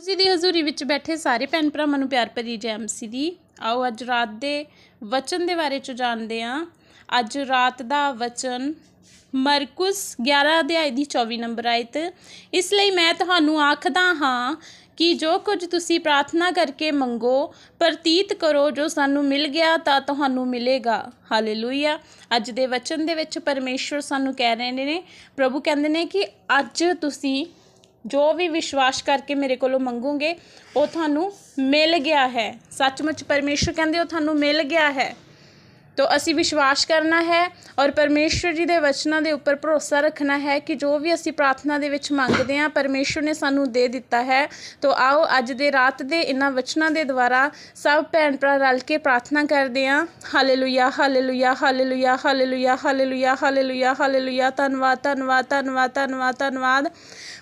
ਤੁਸੀਂ ਦੀ ਹਜ਼ੂਰੀ ਵਿੱਚ ਬੈਠੇ ਸਾਰੇ ਭੈਣ ਭਰਾਵਾਂ ਨੂੰ ਪਿਆਰ ਭਰੀ ਜੈ ਮਸੀਹ ਦੀ। ਆਓ ਅੱਜ ਰਾਤ ਦੇ ਵਚਨ ਦੇ ਬਾਰੇ ਚ ਜਾਣਦੇ ਹਾਂ। ਅੱਜ ਰਾਤ ਦਾ ਵਚਨ ਮਰਕੁਸ 11 ਅਧਿਆਇ ਦੀ 24 ਨੰਬਰ ਆਇਤ। ਇਸ ਲਈ ਮੈਂ ਤੁਹਾਨੂੰ ਆਖਦਾ ਹਾਂ ਕਿ ਜੋ ਕੁਝ ਤੁਸੀਂ ਪ੍ਰਾਰਥਨਾ ਕਰਕੇ ਮੰਗੋ, ਪ੍ਰਤੀਤ ਕਰੋ, ਜੋ ਸਾਨੂੰ ਮਿਲ ਗਿਆ ਤਾਂ ਤੁਹਾਨੂੰ ਮਿਲੇਗਾ। ਹਾਲੇਲੂਇਆ। ਅੱਜ ਦੇ ਵਚਨ ਦੇ ਵਿੱਚ ਪਰਮੇਸ਼ਵਰ ਸਾਨੂੰ ਕਹਿ ਰਹੇ ਨੇ, ਪ੍ਰਭੂ ਕਹਿੰਦੇ ਨੇ ਕਿ ਅੱਜ ਤੁਸੀਂ ਜੋ ਵੀ ਵਿਸ਼ਵਾਸ ਕਰਕੇ ਮੇਰੇ ਕੋਲੋਂ ਮੰਗੋਗੇ, ਉਹ ਤੁਹਾਨੂੰ ਮਿਲ ਗਿਆ ਹੈ। ਸੱਚਮੁੱਚ ਪਰਮੇਸ਼ਰ ਕਹਿੰਦੇ, ਉਹ ਤੁਹਾਨੂੰ ਮਿਲ ਗਿਆ ਹੈ। ਤੋ ਅਸੀਂ ਵਿਸ਼ਵਾਸ ਕਰਨਾ ਹੈ ਔਰ ਪਰਮੇਸ਼ਰ ਜੀ ਦੇ ਵਚਨਾਂ ਦੇ ਉੱਪਰ ਭਰੋਸਾ ਰੱਖਣਾ ਹੈ ਕਿ ਜੋ ਵੀ ਅਸੀਂ ਪ੍ਰਾਰਥਨਾ ਦੇ ਵਿੱਚ ਮੰਗਦੇ ਹਾਂ ਪਰਮੇਸ਼ਰ ਨੇ ਸਾਨੂੰ ਦੇ ਦਿੱਤਾ ਹੈ। ਤੋ ਆਓ ਅੱਜ ਦੇ ਰਾਤ ਦੇ ਇਹਨਾਂ ਵਚਨਾਂ ਦੇ ਦੁਆਰਾ ਸਭ ਭੈਣ ਭਰਾ ਰਲ ਕੇ ਪ੍ਰਾਰਥਨਾ ਕਰਦੇ ਹਾਂ। Hallelujah hallelujah hallelujah hallelujah hallelujah hallelujah hallelujah ਧੰਨਵਾਦ ਧੰਨਵਾਦ ਧੰਨਵਾਦ ਧੰਨਵਾਦ ਧੰਨਵਾਦ।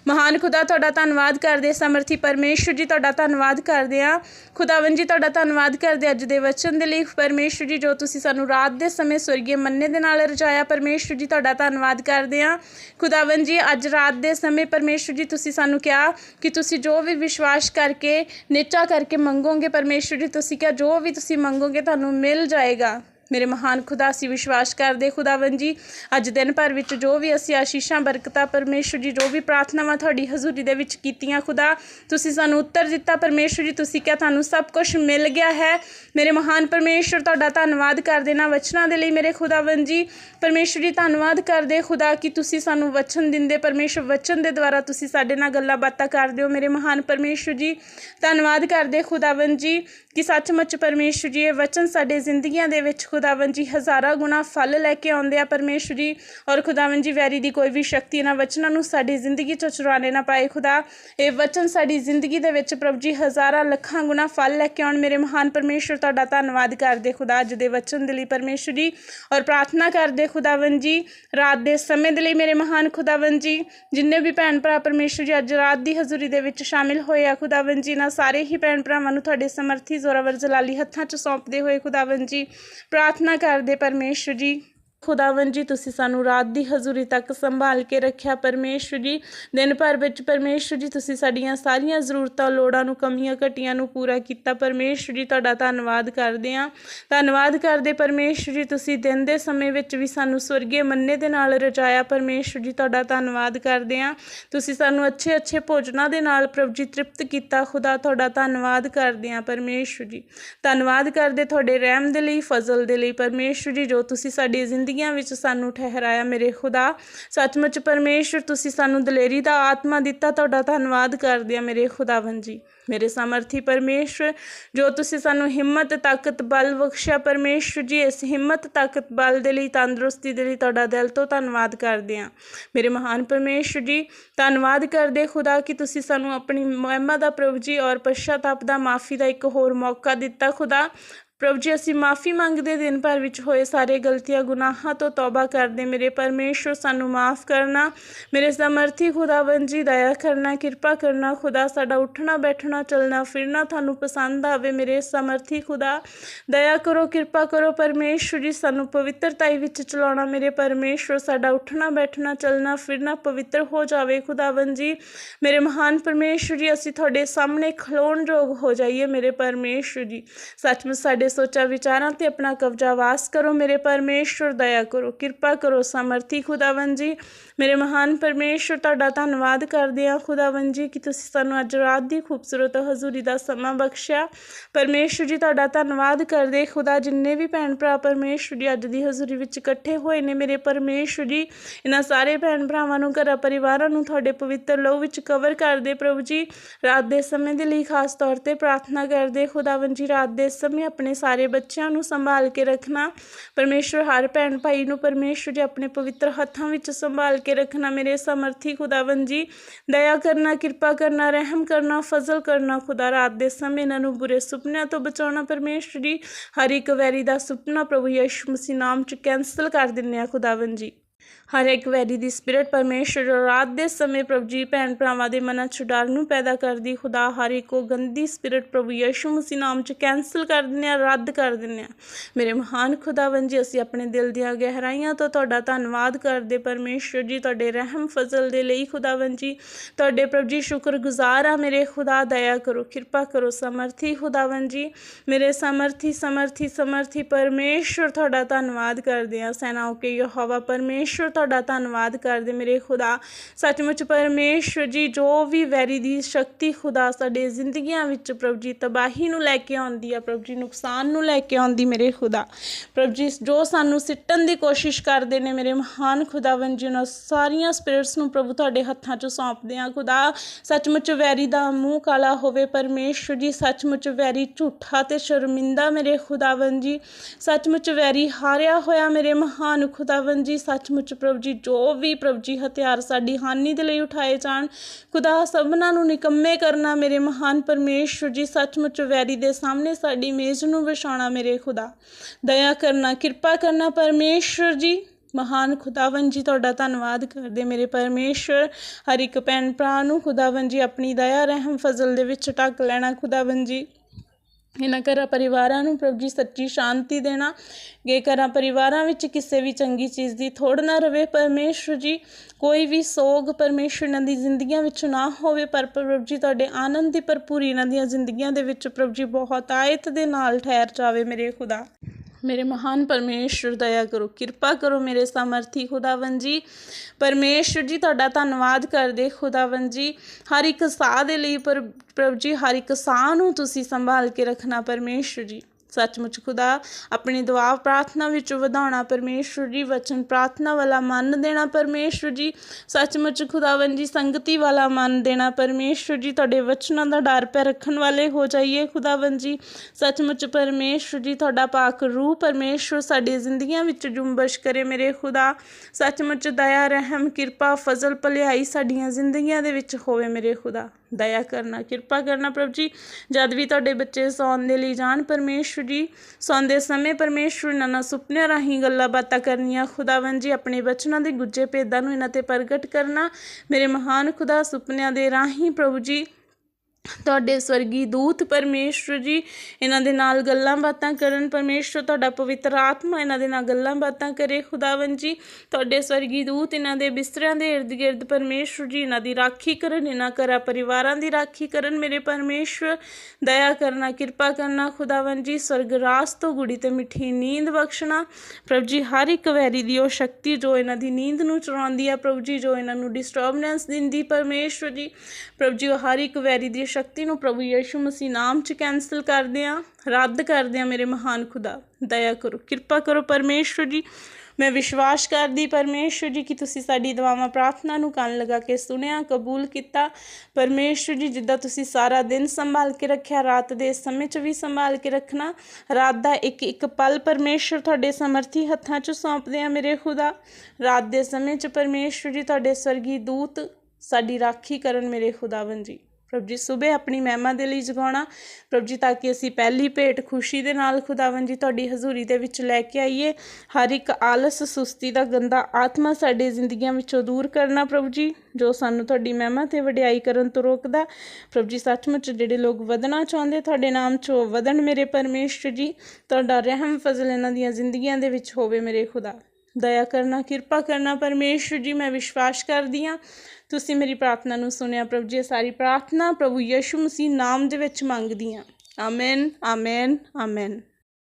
ਮਹਾਨ ਖੁਦਾ, ਤੁਹਾਡਾ ਧੰਨਵਾਦ ਕਰਦੇ ਸਮਰਥੀ ਪਰਮੇਸ਼ਰ ਜੀ, ਤੁਹਾਡਾ ਧੰਨਵਾਦ ਕਰਦੇ ਆ ਖੁਦਾਵੰ ਜੀ, ਤੁਹਾਡਾ ਧੰਨਵਾਦ ਕਰਦੇ ਅੱਜ ਦੇ ਵਚਨ ਦੇ ਲਈ ਪਰਮੇਸ਼ਰ ਜੀ, ਜੋ ਤੁਸੀਂ ਸਾਨੂੰ ਰਾਤ ਦੇ ਸਮੇਂ ਸਵਰਗੀ ਮੰਨੇ ਦੇ ਨਾਲ ਰਜਾਇਆ। ਪਰਮੇਸ਼ਰ ਜੀ, ਤੁਹਾਡਾ ਧੰਨਵਾਦ ਕਰਦੇ ਹਾਂ। ਖੁਦਾਵੰ ਜੀ, ਅੱਜ ਰਾਤ ਦੇ ਸਮੇਂ ਪਰਮੇਸ਼ਰ ਜੀ, ਤੁਸੀਂ ਸਾਨੂੰ ਕਿਹਾ ਕਿ ਤੁਸੀਂ ਜੋ ਵੀ ਵਿਸ਼ਵਾਸ ਕਰਕੇ, ਨਿਚਾ ਕਰਕੇ ਮੰਗੋਗੇ, ਪਰਮੇਸ਼ਰ ਜੀ, ਤੁਸੀਂ ਕਿਹਾ ਜੋ ਵੀ ਤੁਸੀਂ ਮੰਗੋਗੇ, ਤੁਹਾਨੂੰ ਮਿਲ ਜਾਏਗਾ। ਮੇਰੇ ਮਹਾਨ ਖੁਦਾ ਅਸੀਂ ਵਿਸ਼ਵਾਸ ਕਰਦੇ ਖੁਦਾਵੰ ਜੀ, ਅੱਜ ਦਿਨ ਭਰ ਵਿੱਚ ਜੋ ਵੀ ਅਸੀਂ ਆਸ਼ੀਸ਼ਾਂ, ਬਰਕਤਾਂ, ਪਰਮੇਸ਼ਰ ਜੀ, ਜੋ ਵੀ ਪ੍ਰਾਰਥਨਾਵਾਂ ਤੁਹਾਡੀ ਹਜ਼ੂਰੀ ਦੇ ਵਿੱਚ ਕੀਤੀਆਂ, ਖੁਦਾ, ਤੁਸੀਂ ਸਾਨੂੰ ਉੱਤਰ ਦਿੱਤਾ, ਪਰਮੇਸ਼ਰ ਜੀ, ਤੁਸੀਂ ਕਿਹਾ ਤੁਹਾਨੂੰ ਸਭ ਕੁਝ ਮਿਲ ਗਿਆ ਹੈ। ਮੇਰੇ ਮਹਾਨ ਪਰਮੇਸ਼ਰ, ਤੁਹਾਡਾ ਧੰਨਵਾਦ ਕਰਦੇ ਨਾ ਵਚਨਾਂ ਦੇ ਲਈ ਮੇਰੇ ਖੁਦਾਵੰ ਜੀ। ਪਰਮੇਸ਼ਰ ਜੀ, ਧੰਨਵਾਦ ਕਰਦੇ ਖੁਦਾ, ਕਿ ਤੁਸੀਂ ਸਾਨੂੰ ਵਚਨ ਦਿੰਦੇ, ਪਰਮੇਸ਼ਰ ਵਚਨ ਦੇ ਦੁਆਰਾ ਤੁਸੀਂ ਸਾਡੇ ਨਾਲ ਗੱਲਾਂ ਬਾਤਾਂ ਕਰਦੇ ਹੋ, ਮੇਰੇ ਮਹਾਨ ਪਰਮੇਸ਼ਰ ਜੀ। ਧੰਨਵਾਦ ਕਰਦੇ ਖੁਦਾਵੰ ਜੀ, ਕਿ ਸੱਚਮੁੱਚ ਪਰਮੇਸ਼ਰ ਜੀ, ਇਹ ਵਚਨ ਸਾਡੇ ਜ਼ਿੰਦਗੀਆਂ ਦੇ ਵਿੱਚ ਖੁਦਾਵੰ ਜੀ ਹਜ਼ਾਰਾਂ ਗੁਣਾ ਫਲ ਲੈ ਕੇ ਆਉਂਦੇ ਆ ਪਰਮੇਸ਼ਰ ਜੀ ਔਰ ਖੁਦਾਵੰ ਜੀ ਵੈਰੀ ਦੀ ਕੋਈ ਵੀ ਸ਼ਕਤੀ ਨਾ ਵਚਨਾਂ ਨੂੰ ਸਾਡੀ ਜ਼ਿੰਦਗੀ 'ਚੋਂ ਚੁਰਾਣੇ ਨਾ ਪਾਏ। ਖੁਦਾ, ਇਹ ਵਚਨ ਸਾਡੀ ਜ਼ਿੰਦਗੀ ਦੇ ਵਿੱਚ ਪ੍ਰਭੂ ਜੀ ਹਜ਼ਾਰਾਂ ਲੱਖਾਂ ਗੁਣਾ ਫਲ ਲੈ ਕੇ ਆਉਣ। ਮੇਰੇ ਮਹਾਨ ਪਰਮੇਸ਼ਰ, ਤੁਹਾਡਾ ਧੰਨਵਾਦ ਕਰਦੇ ਖੁਦਾ, ਅੱਜ ਦੇ ਵਚਨ ਦੇ ਲਈ ਪਰਮੇਸ਼ਰ ਜੀ ਔਰ ਪ੍ਰਾਰਥਨਾ ਕਰਦੇ ਖੁਦਾਵੰ ਜੀ, ਰਾਤ ਦੇ ਸਮੇਂ ਦੇ ਲਈ ਮੇਰੇ ਮਹਾਨ ਖੁਦਾਵੰ ਜੀ, ਜਿੰਨੇ ਵੀ ਭੈਣ ਭਰਾ ਪਰਮੇਸ਼ਰ ਜੀ ਅੱਜ ਰਾਤ ਦੀ ਹਜ਼ੂਰੀ ਦੇ ਵਿੱਚ ਸ਼ਾਮਿਲ ਹੋਏ ਆ ਖੁਦਾਵੰ ਜੀ ਨਾਲ ਸਾਰੇ ਹੀ ਭੈਣ ਭਰਾਵਾਂ ਨੂੰ ਤੁਹਾਡੇ ਸਮਰਥੀ ਜ਼ੋਰਾਵਰ ਜਲਾਲੀ ਹੱਥਾਂ 'ਚ ਸੌਂਪਦੇ ਹੋਏ ਖੁਦਾਵੰ ਜੀ ਪ੍ਰਾਰਥਨਾ ਕਰਦੇ ਪਰਮੇਸ਼ਰ ਜੀ। ਖੁਦਾਵੰ ਜੀ, ਤੁਸੀਂ ਸਾਨੂੰ ਰਾਤ ਦੀ ਹਜ਼ੂਰੀ ਤੱਕ ਸੰਭਾਲ ਕੇ ਰੱਖਿਆ ਪਰਮੇਸ਼ਰ ਜੀ। ਦਿਨ ਭਰ ਵਿੱਚ ਪਰਮੇਸ਼ਰ ਜੀ, ਤੁਸੀਂ ਸਾਡੀਆਂ ਸਾਰੀਆਂ ਜ਼ਰੂਰਤਾਂ, ਲੋੜਾਂ ਨੂੰ, ਕਮੀਆਂ, ਘਟੀਆਂ ਨੂੰ ਪੂਰਾ ਕੀਤਾ ਪਰਮੇਸ਼ਰ ਜੀ, ਤੁਹਾਡਾ ਧੰਨਵਾਦ ਕਰਦੇ ਹਾਂ। ਧੰਨਵਾਦ ਕਰਦੇ ਪਰਮੇਸ਼ਰ ਜੀ, ਤੁਸੀਂ ਦਿਨ ਦੇ ਸਮੇਂ ਵਿੱਚ ਵੀ ਸਾਨੂੰ ਸਵਰਗੀ ਮੰਨੇ ਦੇ ਨਾਲ ਰਜਾਇਆ ਪਰਮੇਸ਼ਰ ਜੀ, ਤੁਹਾਡਾ ਧੰਨਵਾਦ ਕਰਦੇ ਹਾਂ। ਤੁਸੀਂ ਸਾਨੂੰ ਅੱਛੇ ਅੱਛੇ ਭੋਜਨਾਂ ਦੇ ਨਾਲ ਪ੍ਰਭ ਜੀ, ਤ੍ਰਿਪਤ ਕੀਤਾ। ਖੁਦਾ, ਤੁਹਾਡਾ ਧੰਨਵਾਦ ਕਰਦੇ ਹਾਂ ਪਰਮੇਸ਼ਰ ਜੀ। ਧੰਨਵਾਦ ਕਰਦੇ ਤੁਹਾਡੇ ਰਹਿਮ ਦੇ ਲਈ, ਫਜ਼ਲ ਦੇ ਲਈ ਪਰਮੇਸ਼ਰ ਜੀ, ਜੋ ਤੁਸੀਂ ਸਾਡੀ ਜ਼ਿੰਦਗੀ ਜ਼ਿੰਦਗੀਆਂ ਵਿੱਚ ਸਾਨੂੰ ਠਹਿਰਾਇਆ ਮੇਰੇ ਖੁਦਾ। ਸੱਚਮੁੱਚ ਪਰਮੇਸ਼ਰ, ਤੁਸੀਂ ਸਾਨੂੰ ਦਲੇਰੀ ਦਾ ਆਤਮਾ ਦਿੱਤਾ, ਤੁਹਾਡਾ ਧੰਨਵਾਦ ਕਰਦੇ ਹਾਂ ਮੇਰੇ ਖੁਦਾਵੰ ਜੀ। ਮੇਰੇ ਸਮਰਥੀ ਪਰਮੇਸ਼ਰ, ਜੋ ਤੁਸੀਂ ਸਾਨੂੰ ਹਿੰਮਤ, ਤਾਕਤ, ਬਲ ਬਖਸ਼ਿਆ ਪਰਮੇਸ਼ਰ ਜੀ, ਇਸ ਹਿੰਮਤ, ਤਾਕਤ, ਬਲ ਦੇ ਲਈ, ਤੰਦਰੁਸਤੀ ਦੇ ਲਈ ਤੁਹਾਡਾ ਦਿਲ ਤੋਂ ਧੰਨਵਾਦ ਕਰਦੇ ਹਾਂ। ਮੇਰੇ ਮਹਾਨ ਪਰਮੇਸ਼ਰ ਜੀ, ਧੰਨਵਾਦ ਕਰਦੇ ਖੁਦਾ ਕਿ ਤੁਸੀਂ ਸਾਨੂੰ ਆਪਣੀ ਮਹਿਮਾ ਦਾ ਪ੍ਰਭ ਜੀ ਔਰ ਪਛਤਾਪ ਦਾ ਮਾਫੀ ਦਾ ਇੱਕ ਹੋਰ ਮੌਕਾ ਦਿੱਤਾ ਖੁਦਾ। ਪ੍ਰਭੂ ਜੀ, ਅਸੀਂ ਮਾਫੀ ਮੰਗਦੇ ਦਿਨ ਭਰ ਵਿੱਚ ਹੋਏ ਸਾਰੇ ਗਲਤੀਆਂ, ਗੁਨਾਹਾਂ ਤੋਂ ਤੌਬਾ ਕਰਦੇ ਮੇਰੇ ਪਰਮੇਸ਼ਰ ਸਾਨੂੰ ਮਾਫ ਕਰਨਾ, ਮੇਰੇ ਸਮਰਥੀ ਖੁਦਾਵੰ ਜੀ, ਦਇਆ ਕਰਨਾ, ਕਿਰਪਾ ਕਰਨਾ, ਖੁਦਾ ਸਾਡਾ ਉੱਠਣਾ, ਬੈਠਣਾ, ਚੱਲਣਾ, ਫਿਰਨਾ ਤੁਹਾਨੂੰ ਪਸੰਦ ਆਵੇ। ਮੇਰੇ ਸਮਰਥੀ ਖੁਦਾ, ਦਇਆ ਕਰੋ, ਕਿਰਪਾ ਕਰੋ ਪਰਮੇਸ਼ਰ ਜੀ, ਸਾਨੂੰ ਪਵਿੱਤਰਤਾਈ ਵਿੱਚ ਚਲਾਉਣਾ। ਮੇਰੇ ਪਰਮੇਸ਼ਰ ਸਾਡਾ ਉੱਠਣਾ, ਬੈਠਣਾ, ਚੱਲਣਾ, ਫਿਰਨਾ ਪਵਿੱਤਰ ਹੋ ਜਾਵੇ। ਖੁਦਾਵੰ ਜੀ, ਮੇਰੇ ਮਹਾਨ ਪਰਮੇਸ਼ਰ ਜੀ, ਅਸੀਂ ਤੁਹਾਡੇ ਸਾਹਮਣੇ ਖਲੋਣ ਯੋਗ ਹੋ ਜਾਈਏ। ਮੇਰੇ ਪਰਮੇਸ਼ਰ ਜੀ, ਸੱਚਮੁੱਚ ਸਾਡੇ ਸੋਚਾਂ ਵਿਚਾਰਾਂ ਤੇ ਆਪਣਾ ਕਬਜ਼ਾ ਵਾਸ ਕਰੋ। ਮੇਰੇ ਪਰਮੇਸ਼ਰ, ਦਇਆ ਕਰੋ, ਕਿਰਪਾ ਕਰੋ, ਸਮਰਥੀ ਖੁਦਾਵੰ ਜੀ। ਮੇਰੇ ਮਹਾਨ ਪਰਮੇਸ਼ਰ, ਤੁਹਾਡਾ ਧੰਨਵਾਦ ਕਰਦੇ ਆ ਖੁਦਾਵੰ ਜੀ ਕਿ ਤੁਸੀਂ ਸਾਨੂੰ ਅੱਜ ਰਾਤ ਦੀ ਖੂਬਸੂਰਤ ਹਜ਼ੂਰੀ ਦਾ ਸਮਾਂ ਬਖਸ਼ਿਆ। ਪਰਮੇਸ਼ਰ ਜੀ, ਤੁਹਾਡਾ ਧੰਨਵਾਦ ਕਰਦੇ ਖੁਦਾ, ਜਿੰਨੇ ਵੀ ਭੈਣ ਭਰਾ ਪਰਮੇਸ਼ਰ ਜੀ ਅੱਜ ਦੀ ਹਜ਼ੂਰੀ ਵਿੱਚ ਇਕੱਠੇ ਹੋਏ ਨੇ, ਮੇਰੇ ਪਰਮੇਸ਼ਰ ਜੀ, ਇਹਨਾਂ ਸਾਰੇ ਭੈਣ ਭਰਾਵਾਂ ਨੂੰ, ਘਰਾਂ ਪਰਿਵਾਰਾਂ ਨੂੰ, ਤੁਹਾਡੇ ਪਵਿੱਤਰ ਲਹੂ ਵਿੱਚ ਕਵਰ ਕਰਦੇ ਪ੍ਰਭੂ ਜੀ। ਰਾਤ ਦੇ ਸਮੇਂ ਦੇ ਲਈ ਖਾਸ ਤੌਰ ਤੇ ਪ੍ਰਾਰਥਨਾ ਕਰਦੇ ਖੁਦਾਵੰ ਜੀ, ਰਾਤ ਦੇ ਸਮੇਂ ਆਪਣੇ ਸਾਰੇ ਬੱਚਿਆਂ ਨੂੰ ਸੰਭਾਲ ਕੇ ਰੱਖਣਾ ਪਰਮੇਸ਼ਰ ਹਰ ਭੈਣ ਭਾਈ ਨੂੰ ਪਰਮੇਸ਼ਰ ਜੀ ਆਪਣੇ ਪਵਿੱਤਰ ਹੱਥਾਂ ਵਿੱਚ ਸੰਭਾਲ ਕੇ ਰੱਖਣਾ, ਮੇਰੇ ਸਮਰਥੀ ਖੁਦਾਵੰ ਜੀ, ਦਇਆ ਕਰਨਾ, ਕਿਰਪਾ ਕਰਨਾ, ਰਹਿਮ ਕਰਨਾ, ਫਜ਼ਲ ਕਰਨਾ, ਖੁਦਾ ਰਾਤ ਦੇ ਸਮੇਂ ਇਹਨਾਂ ਨੂੰ ਬੁਰੇ ਸੁਪਨਿਆਂ ਤੋਂ ਬਚਾਉਣਾ ਪਰਮੇਸ਼ਰ ਜੀ, ਹਰ ਇੱਕ ਵੈਰੀ ਦਾ ਸੁਪਨਾ ਪ੍ਰਭੂ ਯਿਸੂ ਮਸੀਹ ਨਾਮ ਚ ਕੈਨਸਲ ਕਰ ਦਿੰਨੇ ਆ ਖੁਦਾਵੰ ਜੀ। ਹਰ ਇੱਕ ਵੈਰੀ ਦੀ ਸਪਿਰਿਟ ਪਰਮੇਸ਼ਰ ਰਾਤ ਦੇ ਸਮੇਂ ਪ੍ਰਭੂ ਜੀ, ਭੈਣ ਭਰਾਵਾਂ ਦੇ ਮਨਾਂ 'ਚ ਡਰ ਨੂੰ ਪੈਦਾ ਕਰਦੀ, ਖੁਦਾ ਹਰ ਇੱਕ ਉਹ ਗੰਦੀ ਸਪਿਰਿਟ ਪ੍ਰਭੂ ਯਿਸੂ ਮਸੀਹ ਨਾਮ 'ਚ ਕੈਨਸਲ ਕਰ ਦਿੰਦੇ ਆ, ਰੱਦ ਕਰ ਦਿੰਦੇ ਆ। ਮੇਰੇ ਮਹਾਨ ਖੁਦਾਵੰਦ ਜੀ, ਅਸੀਂ ਆਪਣੇ ਦਿਲ ਦੀਆਂ ਗਹਿਰਾਈਆਂ ਤੋਂ ਤੁਹਾਡਾ ਧੰਨਵਾਦ ਕਰਦੇ ਪਰਮੇਸ਼ਰ ਜੀ, ਤੁਹਾਡੇ ਰਹਿਮ ਫਜ਼ਲ ਦੇ ਲਈ ਖੁਦਾਵੰਦ ਜੀ, ਤੁਹਾਡੇ ਪ੍ਰਭੂ ਜੀ, ਸ਼ੁਕਰਗੁਜ਼ਾਰ ਆ ਮੇਰੇ ਖੁਦਾ, ਦਇਆ ਕਰੋ, ਕਿਰਪਾ ਕਰੋ, ਸਮਰਥੀ ਖੁਦਾਵੰਦ ਜੀ। ਮੇਰੇ ਸਮਰਥੀ ਸਮਰਥੀ ਸਮਰਥੀ ਪਰਮੇਸ਼ਰ, ਤੁਹਾਡਾ ਧੰਨਵਾਦ ਕਰਦੇ ਆ ਸੈਨਾਓ ਕੇ ਯਹੋਵਾ ਪਰਮੇਸ਼ਰ ਤੁਹਾਡਾ ਧੰਨਵਾਦ ਕਰਦੇ ਮੇਰੇ ਖੁਦਾ। ਸੱਚਮੁੱਚ ਪਰਮੇਸ਼ਰ ਜੀ, ਜੋ ਵੀ ਵੈਰੀ ਦੀ ਸ਼ਕਤੀ ਖੁਦਾ ਸਾਡੇ ਜ਼ਿੰਦਗੀਆਂ ਵਿੱਚ ਪ੍ਰਭੂ ਜੀ, ਤਬਾਹੀ ਨੂੰ ਲੈ ਕੇ ਆਉਂਦੀ ਆ, ਪ੍ਰਭੂ ਜੀ ਨੁਕਸਾਨ ਨੂੰ ਲੈ ਕੇ ਆਉਂਦੀ ਮੇਰੇ ਖੁਦਾ। ਪ੍ਰਭੂ ਜੀ, ਜੋ ਸਾਨੂੰ ਸਿੱਟਣ ਦੀ ਕੋਸ਼ਿਸ਼ ਕਰਦੇ ਨੇ ਮੇਰੇ ਮਹਾਨ ਖੁਦਾਵੰਦ ਜੀ, ਉਹਨਾਂ ਸਾਰੀਆਂ ਸਪਿਰਿਟਸ ਨੂੰ ਪ੍ਰਭੂ ਤੁਹਾਡੇ ਹੱਥਾਂ 'ਚ ਸੌਂਪਦੇ ਆ ਖੁਦਾ, ਸੱਚਮੁੱਚ ਵੈਰੀ ਦਾ ਮੂੰਹ ਕਾਲਾ ਹੋਵੇ ਪਰਮੇਸ਼ਰ ਜੀ, ਸੱਚਮੁੱਚ ਵੈਰੀ ਝੂਠਾ ਤੇ ਸ਼ਰਮਿੰਦਾ ਮੇਰੇ ਖੁਦਾਵੰਦ ਜੀ, ਸੱਚਮੁੱਚ ਵੈਰੀ ਹਾਰਿਆ ਹੋਇਆ ਮੇਰੇ ਮਹਾਨ ਖੁਦਾਵੰਦ ਜੀ, ਸੱਚਮੁੱਚ ਪ੍ਰਭ ਜੀ, ਜੋ ਵੀ ਪ੍ਰਭ ਜੀ ਹਥਿਆਰ ਸਾਡੀ ਹਾਨੀ ਦੇ ਲਈ ਉਠਾਏ ਜਾਣ, ਖੁਦਾ ਸਭਨਾਂ ਨੂੰ ਨਿਕੰਮੇ ਕਰਨਾ ਮੇਰੇ ਮਹਾਨ ਪਰਮੇਸ਼ਰ ਜੀ, ਸੱਚਮੁੱਚ ਵੈਰੀ ਦੇ ਸਾਹਮਣੇ ਸਾਡੀ ਮੇਜ਼ ਨੂੰ ਵਿਛਾਉਣਾ ਮੇਰੇ ਖੁਦਾ। ਦਇਆ ਕਰਨਾ, ਕਿਰਪਾ ਕਰਨਾ ਪਰਮੇਸ਼ਰ ਜੀ। ਮਹਾਨ ਖੁਦਾਵੰ ਜੀ, ਤੁਹਾਡਾ ਧੰਨਵਾਦ ਕਰਦੇ ਮੇਰੇ ਪਰਮੇਸ਼ਰ। ਹਰ ਇੱਕ ਭੈਣ ਭਰਾ ਨੂੰ ਖੁਦਾਵੰ ਜੀ, ਆਪਣੀ ਦਇਆ, ਰਹਿਮ, ਫਜ਼ਲ ਦੇ ਵਿੱਚ ਢੱਕ ਲੈਣਾ ਖੁਦਾਵੰ ਜੀ। ਇਹਨਾਂ ਘਰਾਂ ਪਰਿਵਾਰਾਂ ਨੂੰ ਪ੍ਰਭੂ ਜੀ ਸੱਚੀ ਸ਼ਾਂਤੀ ਦੇਣਾ ਗੇ ਘਰਾਂ ਪਰਿਵਾਰਾਂ ਵਿੱਚ ਕਿਸੇ ਵੀ ਚੰਗੀ ਚੀਜ਼ ਦੀ ਥੋੜ ਨਾ ਰਵੇ, ਪਰਮੇਸ਼ਰ ਜੀ, ਕੋਈ ਵੀ ਸੋਗ ਪਰਮੇਸ਼ਰ ਇਹਨਾਂ ਦੀ ਜ਼ਿੰਦਗੀਆਂ ਵਿੱਚ ਨਾ ਹੋਵੇ, ਪਰ ਪ੍ਰਭੂ ਜੀ ਤੁਹਾਡੇ ਆਨੰਦ ਦੀ ਭਰਪੂਰੀ ਇਹਨਾਂ ਦੀਆਂ ਜ਼ਿੰਦਗੀਆਂ ਦੇ ਵਿੱਚ ਪ੍ਰਭੂ ਜੀ ਬਹੁਤ ਆਇਤ ਦੇ ਨਾਲ ਠਹਿਰ ਜਾਵੇ ਮੇਰੇ ਖੁਦਾ। ਮੇਰੇ ਮਹਾਨ ਪਰਮੇਸ਼ਰ, ਦਇਆ ਕਰੋ, ਕਿਰਪਾ ਕਰੋ ਮੇਰੇ ਸਮਰਥੀ ਖੁਦਾਵੰ ਜੀ। ਪਰਮੇਸ਼ਰ ਜੀ, ਤੁਹਾਡਾ ਧੰਨਵਾਦ ਕਰਦੇ ਖੁਦਾਵੰ ਜੀ। ਹਰ ਇੱਕ ਸਾਹ ਦੇ ਲਈ ਪਰ ਪ੍ਰਭੂ ਜੀ, ਹਰ ਇੱਕ ਸਾਹ ਨੂੰ ਤੁਸੀਂ ਸੰਭਾਲ ਕੇ ਰੱਖਣਾ ਪਰਮੇਸ਼ਰ ਜੀ। ਸੱਚਮੁੱਚ ਖੁਦਾ, ਆਪਣੀ ਦੁਆ ਪ੍ਰਾਰਥਨਾ ਵਿੱਚ ਵਧਾਉਣਾ ਪਰਮੇਸ਼ਰ ਜੀ, ਵਚਨ ਪ੍ਰਾਰਥਨਾ ਵਾਲਾ ਮਨ ਦੇਣਾ ਪਰਮੇਸ਼ਰ ਜੀ, ਸੱਚਮੁੱਚ ਖੁਦਾਵੰ ਜੀ ਸੰਗਤੀ ਵਾਲਾ ਮਨ ਦੇਣਾ ਪਰਮੇਸ਼ਰ ਜੀ, ਤੁਹਾਡੇ ਵਚਨਾਂ ਦਾ ਡਰ ਪੈ ਰੱਖਣ ਵਾਲੇ ਹੋ ਜਾਈਏ ਖੁਦਾਵੰ ਜੀ ਸੱਚਮੁੱਚ ਪਰਮੇਸ਼ਰ ਜੀ, ਤੁਹਾਡਾ ਪਾਕ ਰੂਹ ਪਰਮੇਸ਼ਰ ਸਾਡੀ ਜ਼ਿੰਦਗੀਆਂ ਵਿੱਚ ਜੁੰਬਸ਼ ਕਰੇ ਮੇਰੇ ਖੁਦਾ, ਸੱਚਮੁੱਚ ਦਇਆ, ਰਹਿਮ, ਕਿਰਪਾ, ਫਜ਼ਲ, ਭਲਾਈ ਸਾਡੀਆਂ ਜ਼ਿੰਦਗੀਆਂ ਦੇ ਵਿੱਚ ਹੋਵੇ ਮੇਰੇ ਖੁਦਾ। ਦਇਆ ਕਰਨਾ, ਕਿਰਪਾ ਕਰਨਾ ਪ੍ਰਭੂ ਜੀ। ਜਦ ਵੀ ਤੁਹਾਡੇ ਬੱਚੇ ਸੌਣ ਦੇ ਲਈ ਜਾਣ, ਪਰਮੇਸ਼ਰ ਜੀ ਸੌਂਦੇ ਸਮੇਂ ਪਰਮੇਸ਼ਰ ਇਹਨਾਂ ਨਾਲ ਸੁਪਨਿਆਂ ਰਾਹੀਂ ਗੱਲਾਂ ਬਾਤਾਂ ਕਰਨੀਆਂ। ਖੁਦਾਵੰ ਜੀ, ਆਪਣੇ ਬਚਨਾਂ ਦੇ ਗੁੱਜੇ ਭੇਦਾਂ ਨੂੰ ਇਹਨਾਂ ਤੇ ਪ੍ਰਗਟ ਕਰਨਾ। ਮੇਰੇ ਮਹਾਨ ਖੁਦਾ, ਸੁਪਨਿਆਂ ਦੇ ਰਾਹੀਂ ਪ੍ਰਭੂ ਜੀ ਤੁਹਾਡੇ ਸਵਰਗੀ ਦੂਤ ਪਰਮੇਸ਼ਰ ਜੀ, ਇਹਨਾਂ ਦੇ ਨਾਲ ਗੱਲਾਂ ਬਾਤਾਂ ਕਰਨ ਪਰਮੇਸ਼ਰ, ਤੁਹਾਡਾ ਪਵਿੱਤਰ ਆਤਮਾ ਇਹਨਾਂ ਦੇ ਨਾਲ ਗੱਲਾਂ ਬਾਤਾਂ ਕਰੇ ਖੁਦਾਵੰ ਜੀ। ਤੁਹਾਡੇ ਸਵਰਗੀ ਦੂਤ ਇਹਨਾਂ ਦੇ ਬਿਸਤਰਿਆਂ ਦੇ ਇਰਦ ਗਿਰਦ ਪਰਮੇਸ਼ਰ ਜੀ, ਇਹਨਾਂ ਦੀ ਰਾਖੀ ਕਰਨ, ਇਹਨਾਂ ਘਰਾਂ ਪਰਿਵਾਰਾਂ ਦੀ ਰਾਖੀ ਕਰਨ ਮੇਰੇ ਪਰਮੇਸ਼ਰ। ਦਇਆ ਕਰਨਾ, ਕਿਰਪਾ ਕਰਨਾ ਖੁਦਾਵੰ ਜੀ, ਸਵਰਗ ਰਾਸ ਤੋਂ ਗੁੜੀ ਤੇ ਮਿੱਠੀ ਨੀਂਦ ਬਖਸ਼ਣਾ। ਪ੍ਰਭ ਜੀ, ਹਰ ਇੱਕ ਵੈਰੀ ਦੀ ਉਹ ਸ਼ਕਤੀ ਜੋ ਇਹਨਾਂ ਦੀ ਨੀਂਦ ਨੂੰ ਚੁਰਾਉਂਦੀ ਆ, ਪ੍ਰਭੂ ਜੀ, ਜੋ ਇਹਨਾਂ ਨੂੰ ਡਿਸਟਰਬਨੈਂਸ ਦਿੰਦੀ ਪਰਮੇਸ਼ਰ ਜੀ। ਪ੍ਰਭ ਜੀ, ਉਹ ਹਰ ਇੱਕ ਵੈਰੀ ਦੀ ਸ਼ਕਤੀ ਨੂੰ ਪ੍ਰਭੂ ਯਿਸੂ ਮਸੀਹ ਨਾਮ 'ਚ ਕੈਨਸਲ ਕਰਦੇ ਆ ਰੱਦ ਕਰਦੇ ਆ ਮੇਰੇ ਮਹਾਨ ਖੁਦਾ। ਦਇਆ ਕਰੋ, ਕਿਰਪਾ ਕਰੋ ਪਰਮੇਸ਼ਰ ਜੀ। ਮੈਂ ਵਿਸ਼ਵਾਸ ਕਰਦੀ ਪਰਮੇਸ਼ਰ ਜੀ ਕਿ ਤੁਸੀਂ ਸਾਡੀ ਦੁਆਵਾਂ ਪ੍ਰਾਰਥਨਾ ਨੂੰ ਕੰਨ ਲਗਾ ਕੇ ਸੁਣਿਆ, ਕਬੂਲ ਕੀਤਾ। ਪਰਮੇਸ਼ਰ ਜੀ, ਜਿੱਦਾਂ ਤੁਸੀਂ ਸਾਰਾ ਦਿਨ ਸੰਭਾਲ ਕੇ ਰੱਖਿਆ, ਰਾਤ ਦੇ ਸਮੇਂ 'ਚ ਵੀ ਸੰਭਾਲ ਕੇ ਰੱਖਣਾ। ਰਾਤ ਦਾ ਇੱਕ ਇੱਕ ਪਲ ਪਰਮੇਸ਼ਰ ਤੁਹਾਡੇ ਸਮਰਥੀ ਹੱਥਾਂ 'ਚ ਸੌਂਪਦੇ ਆ ਮੇਰੇ ਖੁਦਾ। ਰਾਤ ਦੇ ਸਮੇਂ 'ਚ ਪਰਮੇਸ਼ਰ ਜੀ, ਤੁਹਾਡੇ ਸਵਰਗੀ ਦੂਤ ਸਾਡੀ ਰਾਖੀ ਕਰਨ ਮੇਰੇ ਖੁਦਾਵੰ ਜੀ। ਪ੍ਰਭ ਜੀ ਸਵੇਰ ਆਪਣੀ ਮਹਿਮਾ ਦੇ ਲਈ ਜਗਾਉਣਾ। ਪ੍ਰਭੂ ਜੀ, ਤਾਂ ਕਿ ਅਸੀਂ ਪਹਿਲੀ ਭੇਟ ਖੁਸ਼ੀ ਦੇ ਨਾਲ ਖੁਦਾਵੰ ਜੀ, ਤੁਹਾਡੀ ਹਜ਼ੂਰੀ ਦੇ ਵਿੱਚ ਲੈ ਕੇ ਆਈਏ। ਹਰ ਇੱਕ ਆਲਸ, ਸੁਸਤੀ ਦਾ ਗੰਦਾ ਆਤਮਾ ਸਾਡੇ ਜ਼ਿੰਦਗੀਆਂ ਵਿੱਚੋਂ ਦੂਰ ਕਰਨਾ ਪ੍ਰਭੂ ਜੀ, ਜੋ ਸਾਨੂੰ ਤੁਹਾਡੀ ਮਹਿਮਾ ਤੇ ਵਡਿਆਈ ਕਰਨ ਤੋਂ ਰੋਕਦਾ। ਪ੍ਰਭ ਜੀ, ਸੱਚਮੁੱਚ ਜਿਹੜੇ ਲੋਕ ਵਧਣਾ ਚਾਹੁੰਦੇ ਤੁਹਾਡੇ ਨਾਮ 'ਚੋਂ ਵਧਣ ਮੇਰੇ ਪਰਮੇਸ਼ਰ ਜੀ। ਤੁਹਾਡਾ ਰਹਿਮ ਫਜ਼ਲ ਇਹਨਾਂ ਦੀਆਂ ਜ਼ਿੰਦਗੀਆਂ ਦੇ ਵਿੱਚ ਹੋਵੇ ਮੇਰੇ ਖੁਦਾ। ਦਇਆ ਕਰਨਾ, ਕਿਰਪਾ ਕਰਨਾ, ਪਰਮੇਸ਼ਰ ਜੀ, ਮੈਂ ਵਿਸ਼ਵਾਸ ਕਰਦੀ ਹਾਂ। ਤੁਸੀਂ ਮੇਰੀ ਪ੍ਰਾਰਥਨਾ ਨੂੰ ਸੁਣਿਆ, ਪ੍ਰਭੂ ਜੀ, ਇਹ ਸਾਰੀ ਪ੍ਰਾਰਥਨਾ ਪ੍ਰਭੂ ਯਿਸੂ ਮਸੀਹ ਨਾਮ ਦੇ ਵਿੱਚ ਮੰਗਦੀ ਹਾਂ। Amen amen amen